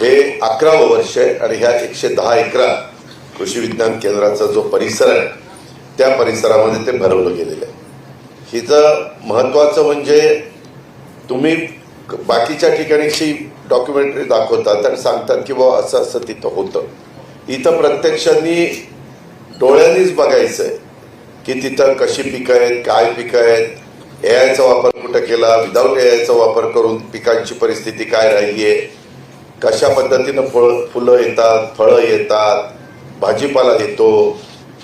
हे अकरावं वर्ष आहे आणि ह्या एकशे दहा एकरा कृषी विज्ञान केंद्राचा जो परिसर आहे त्या परिसरामध्ये ते भरवलं गेलेलं आहे. हिचं महत्वाचं म्हणजे तुम्ही बाकीच्या ठिकाणीशी डॉक्युमेंटरी दाखवतात आणि सांगतात की बाबा असं असं तिथं होतं. इथं प्रत्यक्षांनी डोळ्यांनीच बघायचं आहे की तिथं कशी पिकं आहेत काय पिकं आहेत एआयचा वापर कुठं केला विदाऊट एआयचा वापर करून पिकांची परिस्थिती काय राहिली आहे कशा पद्धतीनं फळ फुलं येतात फळं येतात भाजीपाला येतो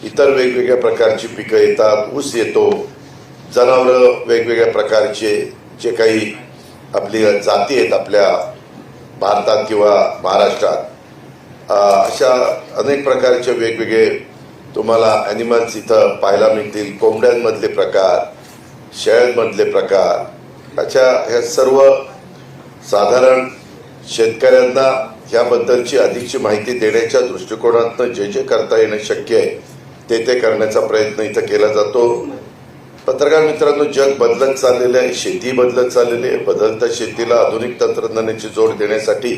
इतर वेगवेगळ्या प्रकारची पिकं येतात ऊस येतो जनावरं वेगवेगळ्या प्रकारचे जे काही आपली जाती आहेत आपल्या भारतात किंवा महाराष्ट्रात अशा अनेक प्रकारचे वेगवेगळे तुम्हाला ॲनिमल्स इथं पाहायला मिळतील. कोंबड्यांमधले प्रकार शेळ्यांमधले प्रकार अशा ह्या सर्व साधारण शेतकऱ्यांना याबद्दलची अधिकची माहिती देण्याच्या दृष्टिकोनातनं जे जे करता येणं शक्य आहे ते ते करण्याचा प्रयत्न इथं केला जातो. पत्रकार मित्रांनो जग बदलत चाललेलं आहे शेती बदलत चाललेली आहे. बदलत्या शेतीला आधुनिक तंत्रज्ञानाची जोड देण्यासाठी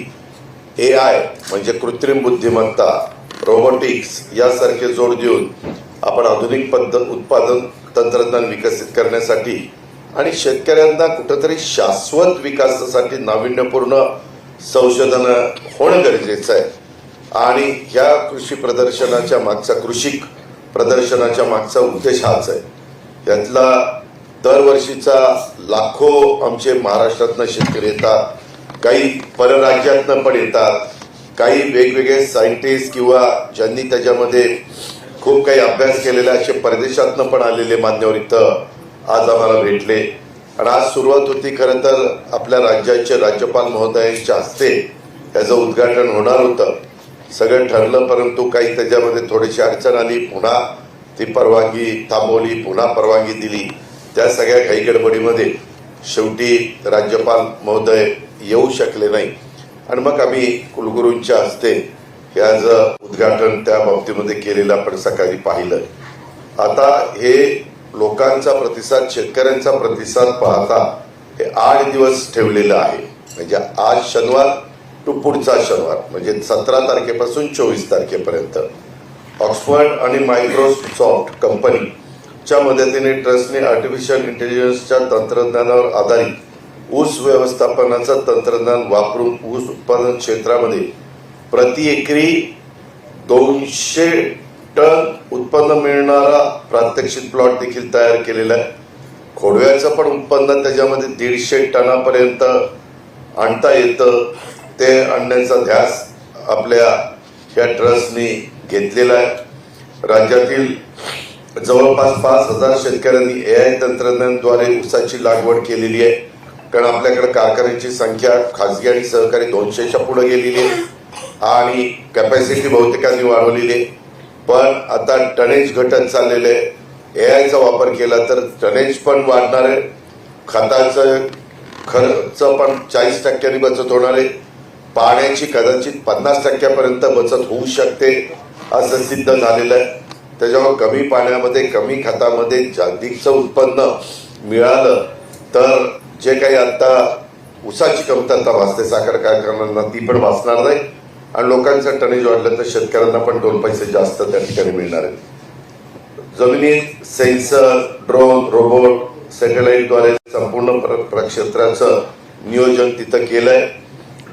ए आय म्हणजे कृत्रिम बुद्धिमत्ता रोबोटिक्स यासारखे जोड देऊन आपण आधुनिक पद्धत उत्पादन तंत्रज्ञान विकसित करण्यासाठी आणि शेतकऱ्यांना कुठंतरी शाश्वत विकासासाठी नाविन्यपूर्ण संशोधन होणं गरजेचं आहे. आणि ह्या कृषी प्रदर्शनाच्या मागचा कृषी प्रदर्शनाच्या मागचा उद्देश हाच आहे. यातला दरवर्षीचा लाखो आमचे महाराष्ट्रातनं शेतकरी येतात काही परराज्यातनं पण येतात काही वेगवेगळे सायंटिस्ट किंवा ज्यांनी त्याच्यामध्ये खूप काही अभ्यास केलेले असे परदेशातनं पण आलेले मान्यवर इथं आज आम्हाला भेटले. आज सुरुवात होती खरं तर आपल्या राज्याचे राज्यपाल महोदयांच्या हस्ते त्याचं उद्घाटन होणार होतं. सगळं ठरलं परंतु काही त्याच्यामध्ये थोडीशी अडचण आली. पुन्हा ती परवानगी थांबवली पुन्हा परवानगी दिली. त्या सगळ्या घाई गडबडीमध्ये शेवटी राज्यपाल महोदय येऊ शकले नाही. आणि मग आम्ही कुलगुरूंच्या हस्ते याचं आज उद्घाटन त्या बाबतीमध्ये केलेलं आपण सकाळी पाहिलं. आता हे लोकांचा प्रतिसाद शेतकऱ्यांचा प्रतिसाद पाहता हे आठ दिवस ठेवलेलं आहे. म्हणजे आज शनिवार टू पुढचा शनिवार म्हणजे सतरा तारखेपासून चोवीस तारखेपर्यंत. ऑक्सफर्ड आणि मायक्रोसॉफ्ट कंपनीच्या मदतीने ट्रस्टने आर्टिफिशियल इंटेलिजन्सच्या तंत्रज्ञानावर आधारित ऊस व्यवस्थापनाचं तंत्रज्ञान वापरून ऊस उत्पादन क्षेत्रामध्ये प्रति एकरी दोनशे टन उत्पन्न मिळणारा प्रात्यक्षिक प्लॉट देखील तयार केलेला आहे. खोडव्याचं पण उत्पन्न त्याच्यामध्ये दीडशे टनापर्यंत आणता येतं. ते आणण्याचा ध्यास आपल्या ह्या ट्रस्टनी घेतलेला आहे. राज्यातील जवळपास पाच हजार शेतकऱ्यांनी ए आय तंत्रज्ञानद्वारे ऊसाची लागवड केलेली आहे. कारण आपल्याकडे कारखान्याची संख्या खाजगी आणि सहकारी दोनशेच्या पुढे गेलेली आहे. आणि कॅपॅसिटी बहुतेकांनी वाढवलेली आहे. पण आता टनेज घटन चाललेले आहे. ए आयचा वापर केला तर टनेज पण वाढणार आहे. खताचं खर्च पण चाळीस टक्क्यांनी बचत होणार आहे. पाण्याची कदाचित पन्नास टक्क्यापर्यंत बचत होऊ शकते असं सिद्ध झालेलं आहे. त्याच्यामुळे कमी पाण्यामध्ये कमी खतामध्ये जागतिकचं उत्पन्न मिळालं तर जे काही आता ऊसाची कमतरता भासते साखर कारखान्यांना ती पण भासणार नाही. आणि लोकांचं टनेज वाढलं तर शेतकऱ्यांना पण दोन पैसे जास्त त्या ठिकाणी मिळणार आहेत. जमिनीत सेन्सर ड्रोन रोबोट सॅटेलाइटद्वारे संपूर्ण प्रक्षेत्राचं नियोजन तिथं केलंय.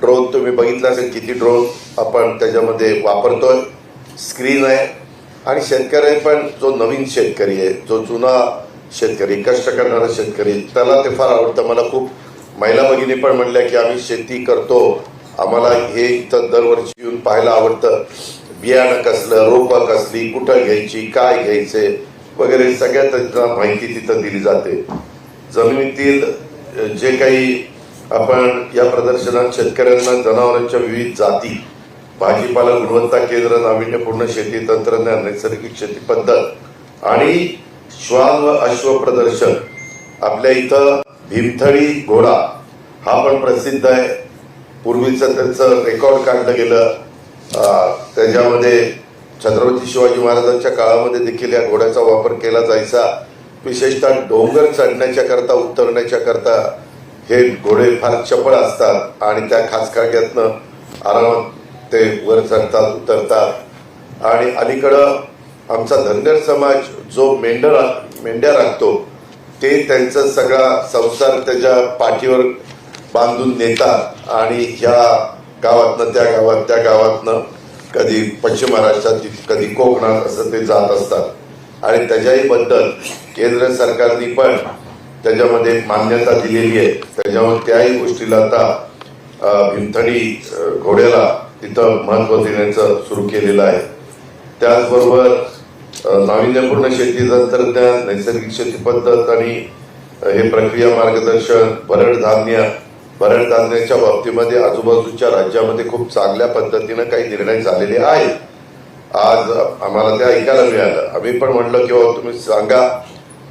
ड्रोन तुम्ही बघितलं असेल किती ड्रोन आपण त्याच्यामध्ये वापरतोय. स्क्रीन आहे. आणि शेतकरी पण जो नवीन शेतकरी आहे जो जुना शेतकरी कष्ट करणारा शेतकरी त्याला ते फार आवडतं. मला खूप महिला भगिनी पण म्हणल्या की आम्ही शेती करतो. आम्हाला हे इथं दरवर्षी येऊन पाहायला आवडतं. बियाणं कसलं रोपं कसली कुठं घ्यायची काय घ्यायचे वगैरे सगळ्या त्यांना माहिती तिथं दिली जाते. जमिनीतील जे काही आपण या प्रदर्शनात शेतकऱ्यांना जनावरांच्या विविध जाती भाजीपाला गुणवत्ता केंद्र नाविन्यपूर्ण शेती तंत्रज्ञान नैसर्गिक शेती पद्धत आणि श्वान व अश्व प्रदर्शन आपल्या इथं भीमथळी घोडा हा पण प्रसिद्ध आहे. पूर्वीचं त्यांचं रेकॉर्ड काढलं गेलं. त्याच्यामध्ये छत्रपती शिवाजी महाराजांच्या काळामध्ये देखील या घोड्याचा वापर केला जायचा. विशेषतः डोंगर चढण्याच्या करता उतरण्याच्या करता हे घोडे फार चपळ असतात आणि त्या खाचकाग्यातनं आरामात ते वर चढतात उतरतात. आणि अलीकडं आमचा धनगर समाज जो मेंढर मेंढ्या राखतो ते त्यांचा सगळा संसार त्याच्या पाठीवर बांधून नेतात आणि ह्या गावातनं त्या गावात त्या गावातनं कधी पश्चिम महाराष्ट्रात कधी कोकणात असं ते जात असतात. आणि त्याच्याही बद्दल केंद्र सरकारने पण त्याच्यामध्ये मान्यता दिलेली आहे. त्याच्यामुळे त्याही गोष्टीला आता अ, घोड्याला तिथं महत्त्व देण्याचं सुरू केलेलं आहे. त्याचबरोबर नाविन्यपूर्ण शेती तंत्रज्ञान नैसर्गिक शेती पद्धत आणि हे प्रक्रिया मार्गदर्शन भरड धान्य भरड धान्याच्या बाबतीमध्ये आजूबाजूच्या राज्यामध्ये खूप चांगल्या पद्धतीनं काही निर्णय झालेले आहेत. आज आम्हाला ते ऐकायला मिळालं. आम्ही पण म्हणलं की बाबा तुम्ही सांगा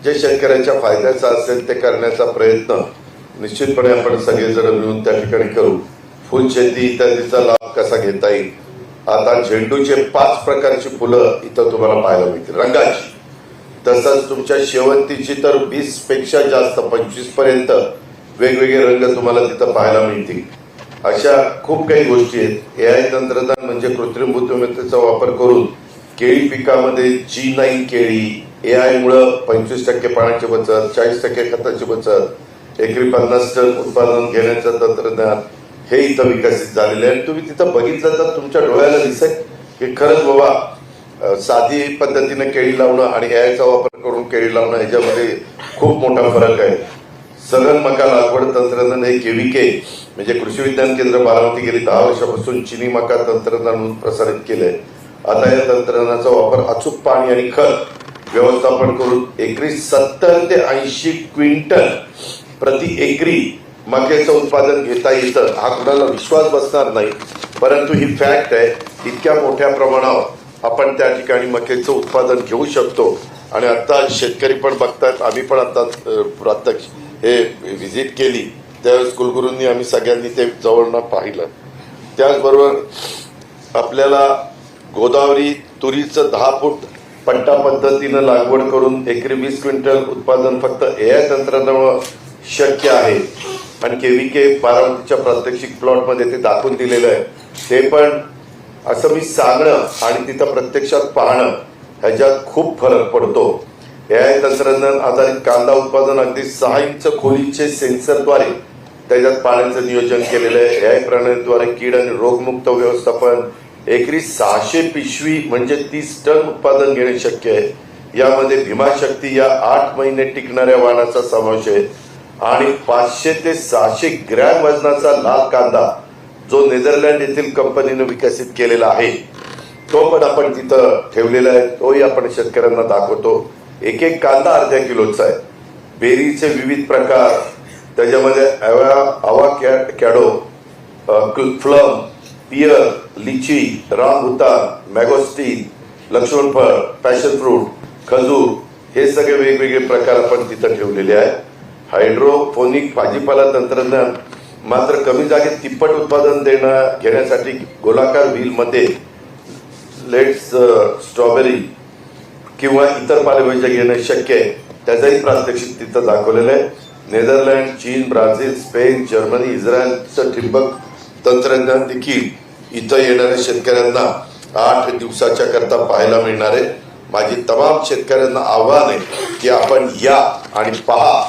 जे शेतकऱ्यांच्या फायद्याचं असेल ते करण्याचा प्रयत्न निश्चितपणे आपण सगळेजण मिळून त्या ठिकाणी करू. फुलशेती इत्यादीचा लाभ कसा घेता येईल? आता झेंडूचे पाच प्रकारची फुलं इथं तुम्हाला पाहायला मिळतील. रंगाची. तसंच तुमच्या शेवंतीची तर वीसपेक्षा जास्त पंचवीसपर्यंत वेगवेगळे रंग तुम्हाला तिथं पाहायला मिळतील. अशा खूप काही गोष्टी आहेत. ए आय तंत्रज्ञान म्हणजे कृत्रिम बुद्धिमत्तेचा वापर करून केळी पिकामध्ये जी नाईन केळी ए आय मुळे पंचवीस टक्के पाण्याची बचत चाळीस टक्के खताची बचत एकरी पन्नास टन उत्पादन घेण्याचं तंत्रज्ञान हे इथं विकसित झालेलं आहे. आणि तुम्ही तिथं बघितलं तर तुमच्या डोळ्याला दिसेल की खरंच बाबा साधी पद्धतीने केळी लावणं आणि ए आयचा वापर करून केळी लावणं ह्याच्यामध्ये खूप मोठा फरक आहे. सघन मका लागवड तंत्रज्ञान हे केव्हीके म्हणजे कृषी विज्ञान केंद्र बारामती गेली दहा वर्षापासून चिनी मका तंत्रज्ञान म्हणून प्रसारित केलंय. आता या तंत्रज्ञानाचा वापर अचूक पाणी आणि खत व्यवस्थापन करून एकरी सत्तर ते ऐंशी क्विंटल प्रति एकरी मक्याचं उत्पादन घेता येतं हा कुणाला विश्वास बसणार नाही. परंतु ही फॅक्ट आहे इतक्या मोठ्या प्रमाणावर आपण त्या ठिकाणी मक्याचं उत्पादन घेऊ शकतो. आणि आता शेतकरी पण बघतात आम्ही पण आता अ, हे व्हिजिट केली. त्यावेळेस कुलगुरूंनी आम्ही सगळ्यांनी ते जवळनं पाहिलं. त्याचबरोबर आपल्याला गोदावरी तुरीचं दहा फूट पंटा पद्धतीनं लागवड करून एकरी वीस क्विंटल उत्पादन फक्त ए आय तंत्रज्ञानामुळे शक्य आहे. आणि केव्हीके बारामतीच्या प्रात्यक्षिक प्लॉटमध्ये ते दाखवून दिलेलं आहे. ते पण असं मी सांगणं आणि तिथं प्रत्यक्षात पाहणं ह्याच्यात खूप फरक पडतो. ए आय तंत्रज्ञान आधारित कांदा उत्पादन अगदी सहा इंच खोलीचे सेन्सरद्वारे त्याच्यात पाण्याचं नियोजन केलेलं आहे. ए आय प्रणालीद्वारे कीड आणि रोगमुक्त व्यवस्थापन एकरी सहाशे पिशवी म्हणजे तीस टन उत्पादन घेणे शक्य आहे. यामध्ये भीमाशक्ती या आठ महिने टिकणाऱ्या वाहनाचा समावेश आहे. आणि पाचशे ते सहाशे ग्रॅम वजनाचा लाल कांदा जो नेदरलँड येथील कंपनीने विकसित केलेला आहे तो पण आपण तिथं ठेवलेला आहे तोही आपण शेतकऱ्यांना दाखवतो. एक एक कांदा अर्ध्या किलोचा आहे. बेरीचे विविध प्रकार त्याच्यामध्ये अवा आवा कॅ कॅडो फ्लम पियर लिची रामभूतान मॅगोस्टीन लक्ष्मणफळ पॅशन फ्रूट खजूर हे सगळे वेगवेगळे प्रकार आपण तिथं ठेवलेले आहे हायड्रोफोनिक भाजीपाला तंत्रज्ञान मात्र कमी जागेत तिप्पट उत्पादन देणं घेण्यासाठी गोलाकार व्हीलमध्ये लेट्स स्ट्रॉबेरी किंवा इतर पालेभाज्या घेणं शक्य आहे त्याचंही प्रात्यक्षिक तिथं दाखवलेलं आहे. नेदरलँड चीन ब्राझील स्पेन जर्मनी इस्रायलचं ठिबक तंत्रज्ञान देखील इथं येणाऱ्या शेतकऱ्यांना आठ दिवसाच्या करता पाहायला मिळणार आहे. माझी तमाम शेतकऱ्यांना आव्हान आहे की आपण या आणि पहा.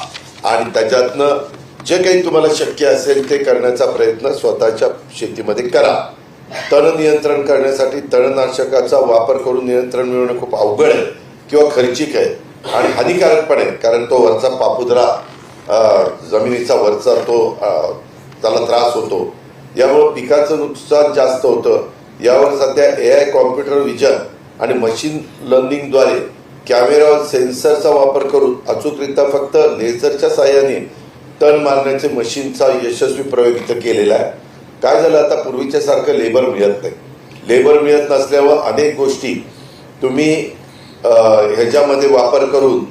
आणि त्याच्यातनं जे काही तुम्हाला शक्य असेल ते करण्याचा प्रयत्न स्वतःच्या शेतीमध्ये करा. तण नियंत्रण करण्यासाठी तणनाशकाचा वापर करून नियंत्रण मिळवणं खूप अवघड आहे किंवा खर्चिक आहे. आणि हानिकारक पण आहे कारण तो वरचा पापुद्रा जमिनीचा वरचा तो त्याला त्रास होतो. यामुळं पिकाचं नुकसान जास्त होतं. यावर सध्या ए आय कॉम्प्युटर विजन आणि मशीन लर्निंगद्वारे कॅमेरा सेन्सरचा वापर करून अचूकरित्या फक्त लेझरच्या साहाय्याने तण मारण्याचे मशीनचा यशस्वी प्रयोग इथं केलेला आहे. काय झालं आता पूर्वीच्या सारखं लेबर मिळत नाही. लेबर मिळत नसल्यावर अनेक गोष्टी तुम्ही ह्याच्यामध्ये वापर करून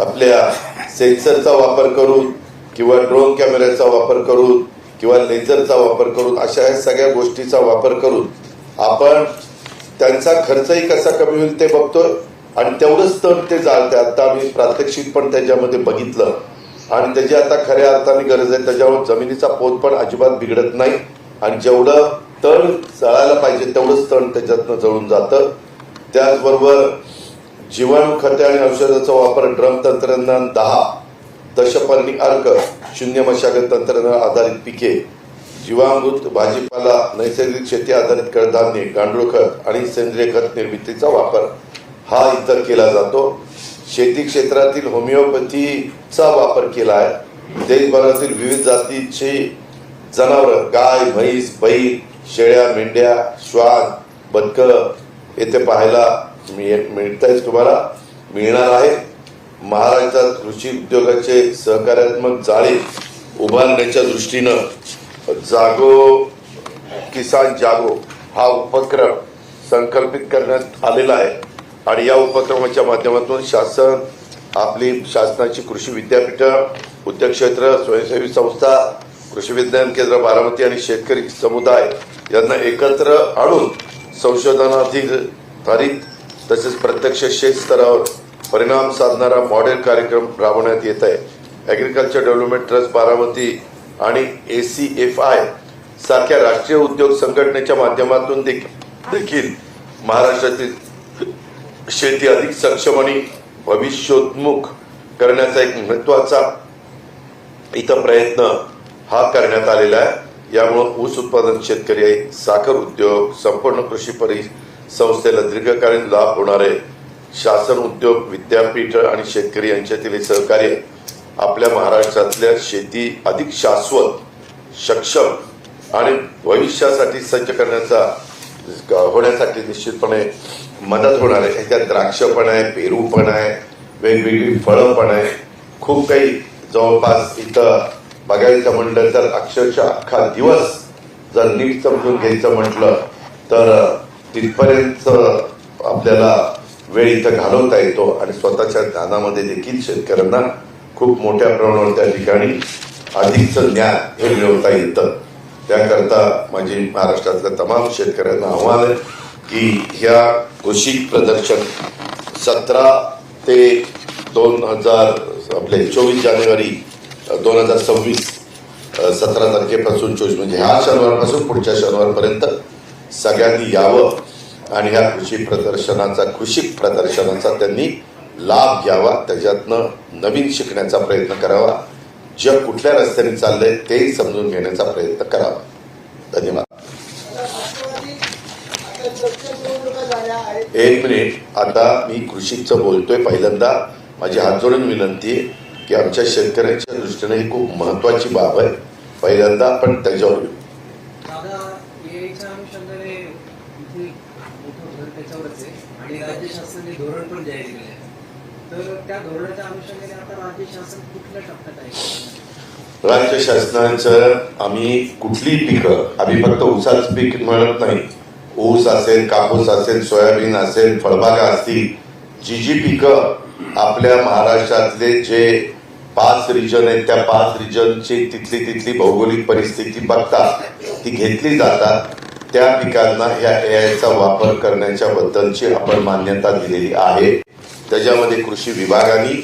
आपल्या सेन्सरचा वापर करून किंवा ड्रोन कॅमेऱ्याचा वापर करून किंवा लेझरचा वापर करून अशा सगळ्या गोष्टीचा वापर करून आपण त्यांचा खर्चही कसा कमी होईल ते बघतोय. आणि तेवढंच तर ते जाळते. आता आम्ही प्रात्यक्षिक पण त्याच्यामध्ये बघितलं. आणि त्याची आता खऱ्या अर्थाने गरज आहे. त्याच्यावर जमिनीचा पोत पण अजिबात बिघडत नाही. आणि जेवढं तण जळायला पाहिजे तेवढंच तण त्याच्यातनं जळून जातं. त्याचबरोबर जीवाणू खते आणि औषधाचा वापर ड्रम तंत्रज्ञान दहा दशपर्णी अर्क शून्य मशागत तंत्रज्ञान आधारित पिके जीवामृत भाजीपाला नैसर्गिक शेती आधारित कडधान्य गांडूळ खत आणि सेंद्रिय खत निर्मितीचा वापर हा इतर केला जातो. शेती क्षेत्रातील होमिओपॅथीचा वापर केला आहे. देशभरातील विविध जातीचे जनावरं गाय म्हैस बैल शेळ्या मेंढ्या श्वान बदक येथे पाहायला मिळ मिळतायच तुम्हाला. मिळणार आहे. महाराष्ट्रात कृषी उद्योगाचे सहकार्यात्मक जाळे उभारण्याच्या दृष्टीनं जागो किसान जागो हा उपक्रम संकल्पित करण्यात आलेला आहे. आणि या उपक्रमाच्या माध्यमातून शासन आपली शासनाची कृषी विद्यापीठं उद्योग क्षेत्र स्वयंसेवी संस्था कृषी विज्ञान केंद्र बारामती आणि शेतकरी समुदाय यांना एकत्र आणून संशोधनाधिकारित तसेच प्रत्यक्ष शेत स्तरावर परिणाम साधणारा मॉडेल कार्यक्रम राबवण्यात येत आहे. ॲग्रिकल्चर डेव्हलपमेंट ट्रस्ट बारामती आणि ए सी एफ आय सारख्या राष्ट्रीय उद्योग संघटनेच्या माध्यमातून देखील देखील महाराष्ट्रातील शेती अधिक सक्षम आणि भविष्योन्मुख करण्याचा एक महत्त्वाचा इथं प्रयत्न हा करण्यात आलेला आहे. यामुळं ऊस उत्पादन शेतकरी साखर उद्योग संपूर्ण कृषी परि संस्थेला दीर्घकालीन लाभ होणार आहे शासन उद्योग विद्यापीठ आणि शेतकरी यांच्यातील सहकार्य आपल्या महाराष्ट्रातल्या शेती अधिक शाश्वत सक्षम आणि भविष्यासाठी सज्ज करण्याचा होण्यासाठी निश्चितपणे मदत होणार आहे. ह्याच्यात द्राक्ष पण आहे पेरू पण आहे वेगवेगळी फळं पण आहे. खूप काही जवळपास इथं बघायचं म्हटलं तर अक्षरशः अख्खा दिवस जर नीट समजून घ्यायचं म्हटलं तर तिथपर्यंत आपल्याला वेळ इथं घालवता येतो आणि स्वतःच्या ज्ञानामध्ये देखील शेतकऱ्यांना खूप मोठ्या प्रमाणावर त्या ठिकाणी अधिकचं ज्ञान हे मिळवता येतं. त्याकरता माझी महाराष्ट्रातल्या तमाम शेतकऱ्यांना आव्हान आहे की ह्या कृषी प्रदर्शन सतरा ते दोन हजार आपले चोवीस जानेवारी दोन हजार सव्वीस सतरा तारखेपासून चोवीस म्हणजे ह्या शनिवारपासून पुढच्या शनिवारपर्यंत सगळ्यांनी यावं आणि ह्या कृषी प्रदर्शनाचा कृषी प्रदर्शनाचा त्यांनी लाभ घ्यावा. त्याच्यातनं नवीन शिकण्याचा प्रयत्न करावा. जग कुठल्या रस्त्याने चाललंय तेही समजून घेण्याचा प्रयत्न करावा धन्यवाद. एक मिनिट. आता मी कृषीचं बोलतोय पहिल्यांदा. माझी हात जोडून विनंती आहे की आमच्या शेतकऱ्यांच्या दृष्टीने ही खूप महत्वाची बाब आहे. पहिल्यांदा आपण त्याच्यावर येऊ. दादा याच्या अनुषंगाने इथे मोठं भर त्याच्यावरच आहे आणि राज्य शासनाने धोरण पण जाहीर केलं आहे तर त्या धोरणाच्या अनुषंगाने आता राज्य शासन कुठल्या टप्प्यात आहे? राज्य शासनाचं आम्ही कुठली पिकं आम्ही फक्त ऊसाच पीक मिळत नाही. ऊस असेल कापूस असेल सोयाबीन असेल फळबागा असतील जी जी पिकं आपल्या महाराष्ट्रातले जे पाच रिजन आहेत त्या पाच रिजनची तिथली तिथली भौगोलिक परिस्थिती बघता ती घेतली जातात त्या पिकांना ह्या एआयचा वापर करण्याच्या बद्दलची आपण मान्यता दिलेली आहे. त्याच्यामध्ये कृषी विभागाने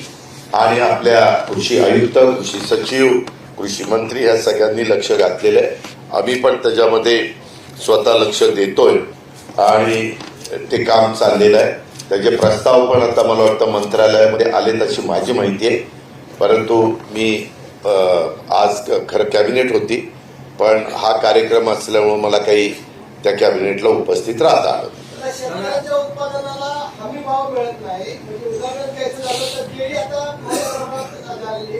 आणि आपल्या कृषी आयुक्त कृषी सचिव कृषी मंत्री या सगळ्यांनी लक्ष घातलेलं आहे. आम्ही पण त्याच्यामध्ये स्वतः लक्ष देतोय आणि ते काम चाललेलं आहे. त्याचे प्रस्ताव पण आता मला वाटतं मंत्रालयामध्ये आले तशी माझी माहिती आहे. परंतु मी आज खरं कॅबिनेट होती पण हा कार्यक्रम असल्यामुळे मला काही त्या कॅबिनेटला उपस्थित राहता आलं आता शेतकऱ्याच्या उत्पादनाला हमी भाव मिळत नाही. म्हणजे उदाहरण घ्यायचं झालं तर केळी आता मोठ्या प्रमाणात झालेली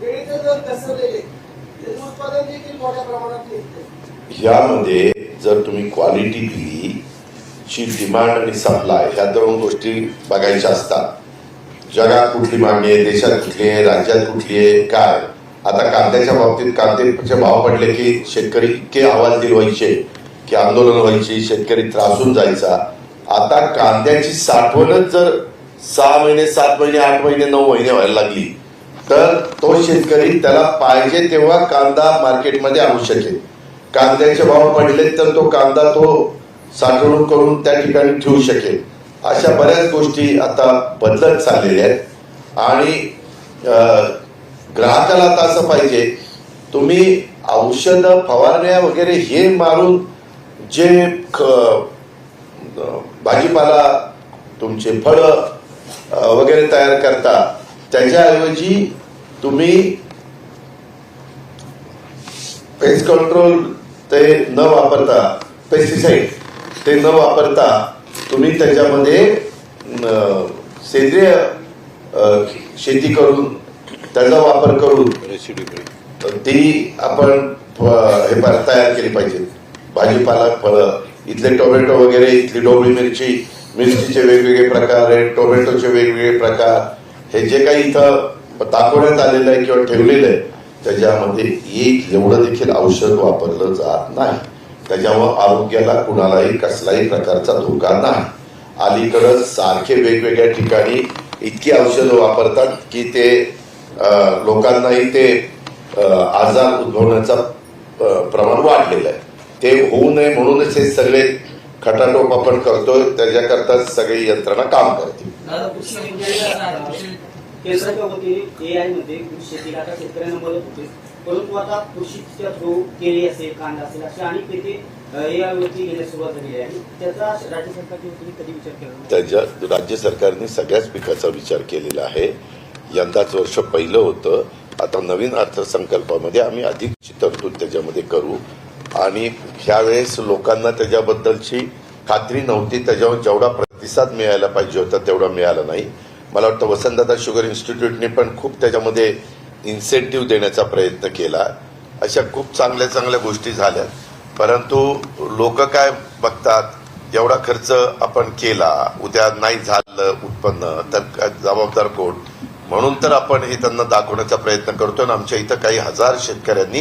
केळीचे दर घसरलेले त्याचं उत्पादन देखील मोठ्या प्रमाणात निघते यामध्ये जर तुम्ही क्वालिटी दिली ची डिमांड आणि सप्लाय ह्या दोन गोष्टी बघायच्या असतात. जगात कुठली मागणी आहे देशात कुठली आहे राज्यात कुठली आहे काय? आता कांद्याच्या बाबतीत कांद्याचे भाव पडले की शेतकरी इतके आवाज दिलवायचे. की आंदोलन व्हायची शेतकरी त्रासून जायचा. आता कांद्याची साठवणच जर सहा महिने सात महिने आठ महिने नऊ महिने व्हायला लागली तर तो शेतकरी त्याला पाहिजे तेव्हा कांदा मार्केटमध्ये आणू शकेल. कांद्याचे भाव पडले तर तो कांदा तो साठवणूक करून त्या ठिकाणी ठेवू शकेल. अशा बऱ्याच गोष्टी आता बदलत चाललेल्या आहेत. आणि ग्राहकाला आता असं पाहिजे तुम्ही औषधं फवारण्या वगैरे हे मारून जे ख- भाजीपाला तुमचे फळं वगैरे तयार करता त्याच्याऐवजी तुम्ही पेस्ट कंट्रोल ते न वापरता पेस्टिसाइड ते न वापरता तुम्ही त्याच्यामध्ये सेंद्रिय शेती करून त्याचा वापर करून ती आपण हे तयार केली पाहिजे. भाजीपाला फळं इथले टोमॅटो वगैरे इथली डोबळी मिरची मिरचीचे वेगवेगळे प्रकार आहेत टोमॅटोचे वेगवेगळे प्रकार. हे जे काही इथं दाखवण्यात आलेलं आहे किंवा ठेवलेलं आहे त्याच्यामध्ये एक एवढं देखील औषध वापरलं जात नाही. त्याच्यामुळं आरोग्याला कुणालाही कसलाही प्रकारचा धोका नाही. अलीकडं सारखे वेगवेगळ्या ठिकाणी इतकी औषधं वापरतात की ते लोकांनाही ते आजार उद्भवण्याचा प्रमाण वाढलेलं आहे. ते होऊ नये म्हणूनच हे सगळे खटाटोप आपण करतोय. त्याच्याकरता सगळी यंत्रणा काम करते. परंतु आता कृषीच्या थ्रू केळी असेल कांदा असेल असे अनेक घेण्यास सुरुवात आहे. त्याचा राज्य कधी विचार केला? त्याच्या राज्य सरकारने सगळ्याच पिकाचा विचार केलेला आहे. यंदाच वर्ष पहिलं होतं. आता नवीन अर्थसंकल्पामध्ये आम्ही अधिकची तरतूद त्याच्यामध्ये करू. आणि ह्यावेळेस लोकांना त्याच्याबद्दलची खात्री नव्हती. त्याच्यावर जेवढा प्रतिसाद मिळायला पाहिजे होता तेवढा मिळाला नाही. मला वाटतं वसंतदादा शुगर इन्स्टिट्यूटने पण खूप त्याच्यामध्ये इन्सेंटिव्ह देण्याचा प्रयत्न केला. अशा खूप चांगल्या चांगल्या गोष्टी झाल्या परंतु लोक काय बघतात? एवढा खर्च आपण केला उद्या नाही झालं उत्पन्न तर जबाबदार कोण? म्हणून तर आपण हे त्यांना दाखवण्याचा प्रयत्न करतो आणि आमच्या इथं काही हजार शेतकऱ्यांनी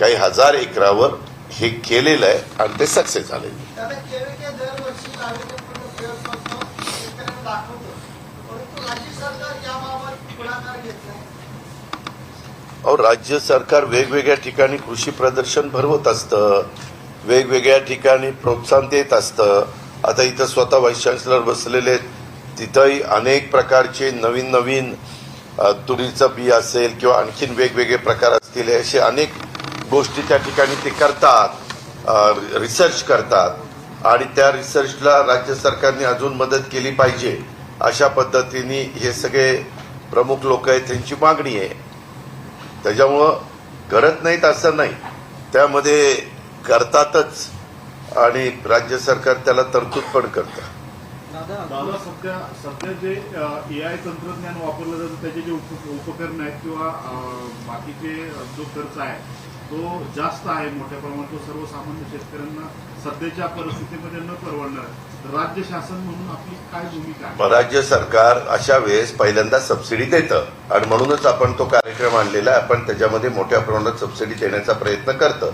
काही हजार एकरावर हे केलेलं आहे आणि ते सक्सेस झाले राज्य सरकार वेगवेगळ्या ठिकाणी कृषी प्रदर्शन भरवत असतं वेगवेगळ्या ठिकाणी प्रोत्साहन देत असतं. आता इथं स्वतः व्हाईस चान्सलर बसलेले आहेत. तिथंही अनेक प्रकारचे नवीन नवीन तुरीचं बी असेल किंवा आणखीन वेगवेगळे प्रकार असतील असे अनेक गोष्टी त्या ठिकाणी ते करतात रिसर्च करतात. आणि त्या रिसर्चला राज्य सरकारने अजून मदत केली पाहिजे अशा पद्धतीने हे सगळे प्रमुख लोक आहेत त्यांची मागणी आहे. त्याच्यामुळं करत नाहीत असं नाही. त्यामध्ये करतातच आणि राज्य सरकार त्याला तरतूद पण करतं. दादा सध्या सध्या जे ए आय तंत्रज्ञान वापरलं जातं त्याचे जे उपकरण आहेत किंवा बाकीचे जो खर्च आहे तो जास्त आहे मोठ्या प्रमाणात तो सर्वसामान्य शेतकऱ्यांना सध्याच्या परिस्थितीमध्ये न परवडणार. राज्य शासन म्हणून आपली काय भूमिका आहे? राज्य सरकार अशा वेळेस पहिल्यांदा सबसिडी देतं. आणि म्हणूनच आपण तो कार्यक्रम आणलेला आहे. आपण त्याच्यामध्ये मोठ्या प्रमाणात सबसिडी देण्याचा प्रयत्न करतं.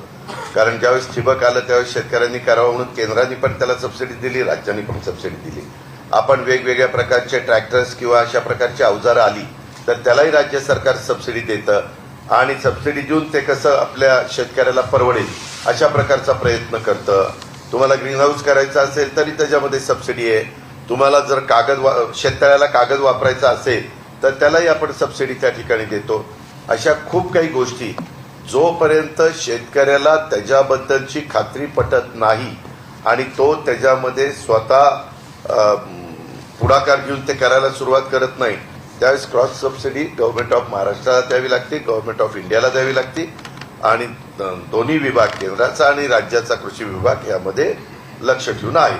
कारण ज्यावेळेस ठिबक आलं त्यावेळेस शेतकऱ्यांनी करावं म्हणून केंद्राने पण त्याला सबसिडी दिली राज्यांनी पण सबसिडी दिली. आपण वेगवेगळ्या प्रकारचे ट्रॅक्टर्स किंवा अशा प्रकारची अवजारं आली तर त्यालाही राज्य सरकार सबसिडी देतं. आणि सबसिडी देऊन ते कसं आपल्या शेतकऱ्याला परवडेल अशा प्रकारचा प्रयत्न करतं. तुम्हाला ग्रीन हाऊस करायचं असेल तरी त्याच्यामध्ये सबसिडी आहे. तुम्हाला जर कागद वा शेतकऱ्याला कागद वापरायचा असेल तर त्यालाही आपण सबसिडी त्या ठिकाणी देतो. अशा खूप काही गोष्टी. जोपर्यंत शेतकऱ्याला त्याच्याबद्दलची खात्री पटत नाही आणि तो त्याच्यामध्ये स्वतः पुढाकार घेऊन ते करायला सुरुवात करत नाही त्यावेळेस क्रॉस सबसिडी गव्हर्नमेंट ऑफ महाराष्ट्राला द्यावी लागते गव्हर्नमेंट ऑफ इंडियाला द्यावी लागते आणि दोन्ही विभाग केंद्राचा आणि राज्याचा कृषी विभाग यामध्ये लक्ष ठेवून आहे.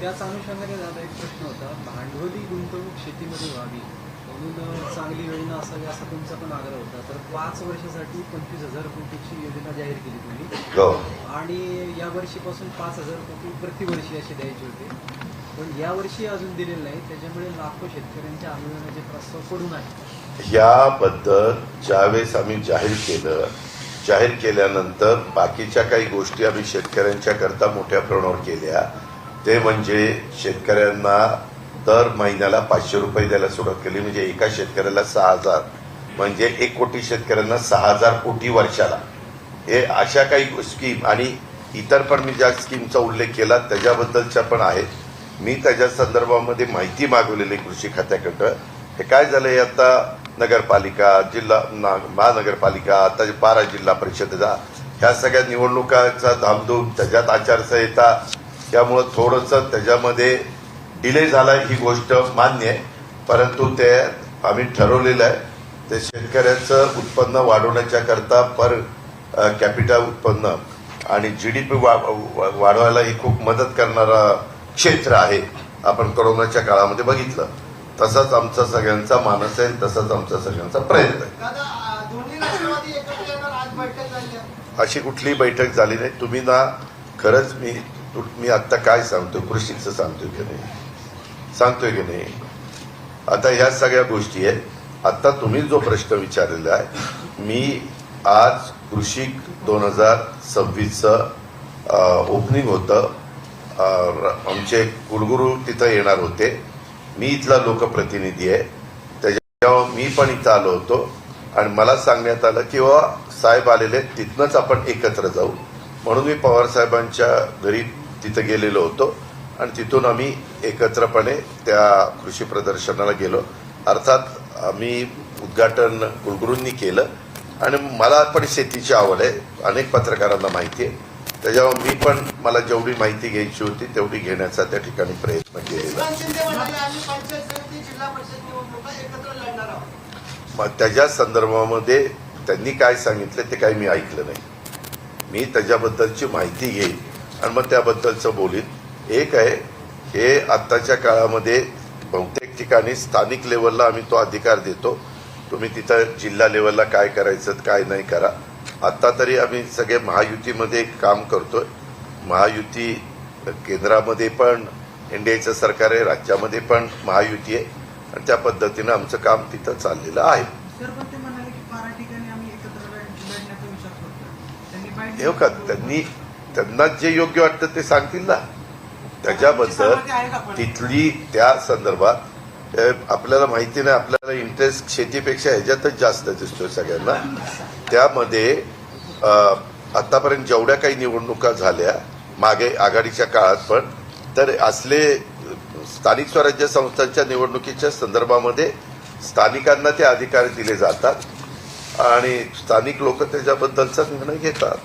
त्याच अनुषंगाने दादा एक प्रश्न होता भांडवली गुंतवणूक शेतीमध्ये व्हावी म्हणून चांगली योजना असावी असा तुमचा पण आग्रह होता. तर पाच वर्षासाठी पंचवीस हजार कोटीची योजना जाहीर केली तुम्ही. हो. आणि या वर्षीपासून पाच हजार कोटी प्रतिवर्षी असे द्यायचे होते. पण यावर्षी अजून दिलेलं नाही. त्याच्यामुळे लाखो शेतकऱ्यांच्या आंदोलनाचे प्रस्ताव पडून आहेत ह्याबद्दल ज्यावेळेस आम्ही जाहीर केलं जाहीर केल्यानंतर बाकीच्या काही गोष्टी आम्ही शेतकऱ्यांच्या करता मोठ्या प्रमाणावर केल्या. ते म्हणजे शेतकऱ्यांना दर महिन्याला पाचशे रुपये द्यायला सुरुवात केली. म्हणजे एका शेतकऱ्याला सहा हजार. म्हणजे एक कोटी शेतकऱ्यांना सहा हजार कोटी वर्षाला. हे अशा काही स्कीम आणि इतर पण मी ज्या स्कीमचा उल्लेख केला त्याच्याबद्दलच्या पण आहेत. मी त्याच्या संदर्भामध्ये माहिती मागवलेली कृषी खात्याकडं हे काय झालंय आता? नगरपालिका जिल्हा ना महानगरपालिका आता बारा जिल्हा परिषदेचा ह्या सगळ्या निवडणुकांचा धामधूम त्याच्यात आचारसंहिता त्यामुळं थोडंसं त्याच्यामध्ये डिले झाला ही गोष्ट मान्य आहे. परंतु ते आम्ही ठरवलेलं आहे. ते शेतकऱ्याचं उत्पन्न वाढवण्याच्या करता पर कॅपिटल उत्पन्न आणि जी डी पी वाढवायला ही खूप मदत करणारा क्षेत्र आहे. आपण कोरोनाच्या काळामध्ये बघितलं. तसाच आमचा सगळ्यांचा मानस आहे तसाच आमचा सगळ्यांचा प्रयत्न आहे. अशी कुठलीही बैठक झाली नाही. तुम्ही ना खरंच मी मी आत्ता काय सांगतोय कृषीचं सांगतोय की नाही? सांगतोय की नाही? आता ह्या सगळ्या गोष्टी आहेत. आत्ता तुम्ही जो प्रश्न विचारलेला आहे मी आज कृषी दोन हजार सव्वीसचं ओपनिंग होतं. आमचे कुलगुरू तिथं येणार होते. मी इथला लोकप्रतिनिधी आहे. त्याच्यावर मी पण इथं आलो होतो. आणि मला सांगण्यात आलं की बाबा साहेब आलेले आहेत, तिथनंच आपण एकत्र जाऊ. म्हणून मी पवार साहेबांच्या घरी तिथं गेलेलो होतो. आणि तिथून आम्ही एकत्रपणे त्या कृषी प्रदर्शनाला गेलो. अर्थात आम्ही उद्घाटन कुलगुरूंनी केलं. आणि मला पण शेतीची आवड आहे. अनेक पत्रकारांना माहिती आहे. त्याच्यावर मी पण मला जेवढी माहिती घ्यायची होती तेवढी घेण्याचा त्या ठिकाणी प्रयत्न केलेला मग त्याच्या संदर्भामध्ये त्यांनी काय सांगितलं ते काही मी ऐकलं नाही. मी त्याच्याबद्दलची माहिती घेईन आणि मग त्याबद्दलचं बोलीन. एक आहे हे आत्ताच्या काळामध्ये बहुतेक ठिकाणी स्थानिक लेवलला आम्ही तो अधिकार देतो. तुम्ही तिथं जिल्हा लेवलला काय करायचं काय नाही करा. आत्ता तरी आम्ही सगळे महायुतीमध्ये काम करतोय. महायुती केंद्रामध्ये पण एनडीएचं सरकार आहे राज्यामध्ये पण महायुती आहे. आणि त्या पद्धतीनं आमचं काम तिथं चाललेलं आहे. हे का त्यांनी त्यांना जे योग्य वाटतं ते सांगतील ना. त्याच्याबद्दल तिथली त्या संदर्भात आपल्याला माहिती नाही आपल्याला इंटरेस्ट शेतीपेक्षा ह्याच्यातच जास्त दिसतोय सगळ्यांना. त्यामध्ये आतापर्यंत जेवढ्या काही निवडणुका झाल्या मागे आघाडीच्या काळात पण तर असले स्थानिक स्वराज्य संस्थांच्या निवडणुकीच्या संदर्भामध्ये स्थानिकांना ते अधिकार दिले जातात आणि स्थानिक लोक त्याच्याबद्दलचा निर्णय घेतात.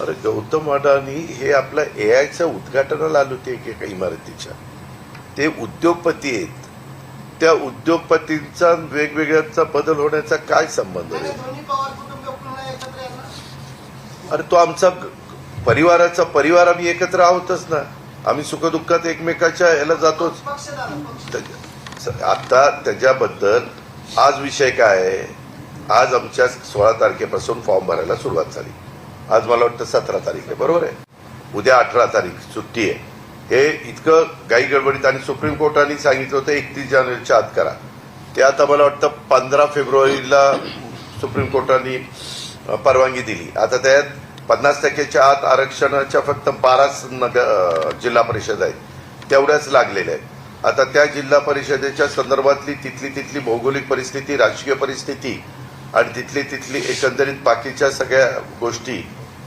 अरे गौतम अडाणी हे आपल्या एआयच्या उद्घाटनाला आले होते एकेका इमारतीच्या. ते उद्योगपती आहेत. त्या उद्योगपतींचा वेगवेगळ्याचा बदल होण्याचा काय संबंध आहे? अरे तो आमचा परिवाराचा परिवार आम्ही एकत्र आहोतच ना. आम्ही सुखदुःखात एकमेकाच्या याला जातोच. आता त्याच्याबद्दल आज विषय काय आहे? आज आमच्या सोळा तारखेपासून फॉर्म भरायला सुरुवात झाली. आज मला वाटतं सतरा तारीख आहे. बरोबर आहे? उद्या अठरा तारीख सुट्टी आहे. हे इतकं गाई गडबडीत आणि सुप्रीम कोर्टाने सांगितलं होतं एकतीस जानेवारीच्या आत करा. ते आता मला वाटतं पंधरा फेब्रुवारीला सुप्रीम कोर्टाने परवानगी दिली. आता त्यात पन्नास टक्क्याच्या आत आरक्षणाच्या फक्त बाराच नगर जिल्हा परिषद आहेत. तेवढ्याच लागलेल्या आहेत. आता त्या जिल्हा परिषदेच्या संदर्भातली तिथली तिथली भौगोलिक परिस्थिती राजकीय परिस्थिती आणि तिथली तिथली एकंदरीत बाकीच्या सगळ्या गोष्टी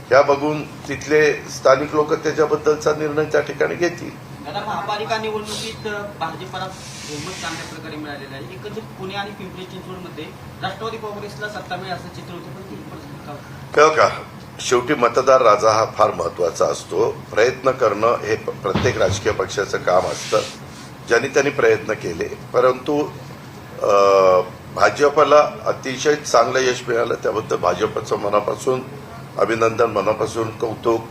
ह्या बघून तिथले स्थानिक लोक त्याच्याबद्दलचा निर्णय त्या ठिकाणी घेतील. महापालिका निवडणुकीत भाजपला बहुमत चांगल्या प्रकारे मिळालेलं आहे. एकंदरीत पुणे आणि पिंपरी चिंचवडमध्ये राष्ट्रवादी काँग्रेसला सत्ता मिळेल असं चित्र होतं पण का होती? कळ का शेवटी मतदार राजा हा फार महत्त्वाचा असतो. प्रयत्न करणं हे प्रत्येक राजकीय पक्षाचं काम असतं. ज्यांनी त्यांनी प्रयत्न केले. परंतु भाजपला अतिशय चांगलं यश मिळालं. त्याबद्दल भाजपचं मनापासून अभिनंदन. मनापासून कौतुक.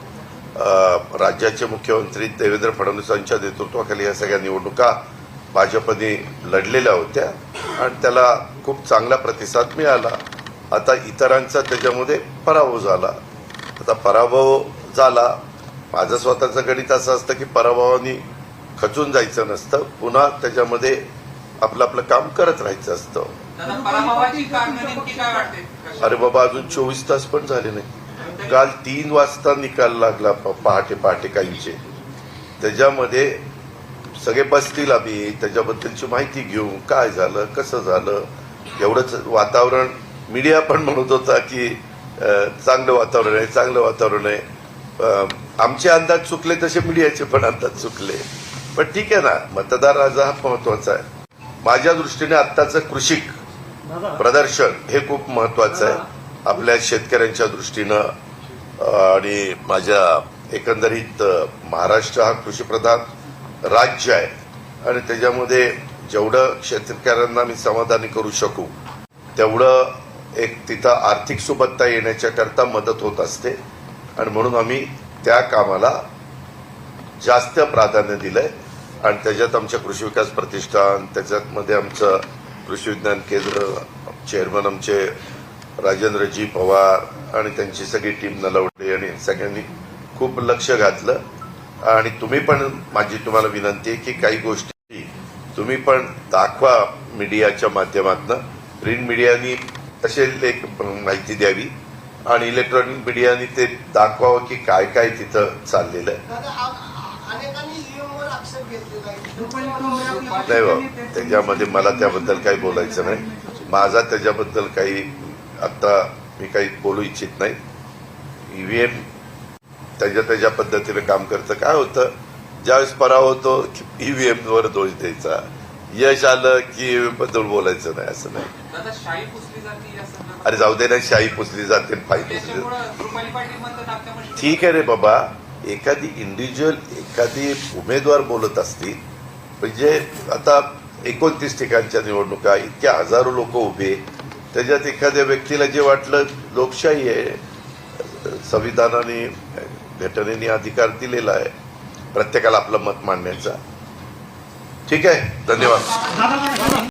राज्याचे मुख्यमंत्री देवेंद्र फडणवीसांच्या नेतृत्वाखाली या सगळ्या निवडणुका भाजपने लढलेल्या होत्या आणि त्याला खूप चांगला प्रतिसाद मिळाला. आता इतरांचा त्याच्यामध्ये पराभव झाला. आता पराभव झाला. माझं स्वतःचं गणित असं असतं की पराभवानी खचून जायचं नसतं. पुन्हा त्याच्यामध्ये आपलं आपलं काम करत राहायचं असतं. अरे बाबा अजून चोवीस तास पण झाले नाही काल तीन वाजता निकाल लागला पहाटे पहाटे काहींचे त्याच्यामध्ये सगळे बसतील आम्ही त्याच्याबद्दलची माहिती घेऊ काय झालं कसं झालं एवढंच वातावरण मीडिया पण म्हणत होता की चांगलं वातावरण आहे चांगलं वातावरण आहे. आमचे अंदाज चुकले तसे मीडियाचे पण अंदाज चुकले. पण ठीक आहे ना मतदार राज हा महत्त्वाचा आहे. माझ्या दृष्टीने आत्ताचं कृषिक प्रदर्शन हे खूप महत्वाचं आहे. आपल्या शेतकऱ्यांच्या दृष्टीनं आणि माझ्या एकंदरीत महाराष्ट्र हा कृषीप्रधान राज्य आहे. आणि त्याच्यामध्ये जेवढं शेतकऱ्यांना मी समाधानी करू शकू तेवढं एक तिथं आर्थिक सुबत्ता येण्याच्याकरता मदत होत असते. आणि म्हणून आम्ही त्या कामाला जास्त प्राधान्य दिलंय. आणि त्याच्यात आमच्या कृषी विकास प्रतिष्ठान त्याच्यातमध्ये आमचं कृषी विज्ञान केंद्र चेअरमन आमचे राजेंद्रजी पवार आणि त्यांची सगळी टीम नलवडे आणि सगळ्यांनी खूप लक्ष घातलं. आणि तुम्ही पण माझी तुम्हाला विनंती आहे की काही गोष्टी तुम्ही पण दाखवा मीडियाच्या माध्यमातून. प्रिंट मीडियानी तसे लेख माहिती द्यावी आणि इलेक्ट्रॉनिक मीडियानी ते दाखवावं की काय काय तिथं चाललेलं आहे. नाही त्याचं- त्याच्यामध्ये मला त्याबद्दल काही बोलायचं नाही. माझा त्याच्याबद्दल काही आता मी काही बोलू इच्छित नाही. ईव्हीएम त्याच्या त्याच्या पद्धतीने काम करतं. काय होतं? ज्यावेळेस पराभव होतो ईव्हीएम वर दोष द्यायचा. यश आलं की ईव्हीएमबद्दल बोलायचं नाही असं नाही. अरे जाऊ दे ना शाही पुसली जाते पाय पुसली ठीक आहे रे बाबा. एखादी इंडिव्हिज्युअल एखादी उमेदवार बोलत असतील म्हणजे आता एकोणतीस ठिकाणच्या निवडणुका इतक्या हजारो लोक उभे त्याच्यात एखाद्या व्यक्तीला जे वाटलं लोकशाही आहे संविधानाने घटनेने अधिकार दिलेला आहे प्रत्येकाला आपलं मत मांडण्याचा. ठीक आहे? धन्यवाद.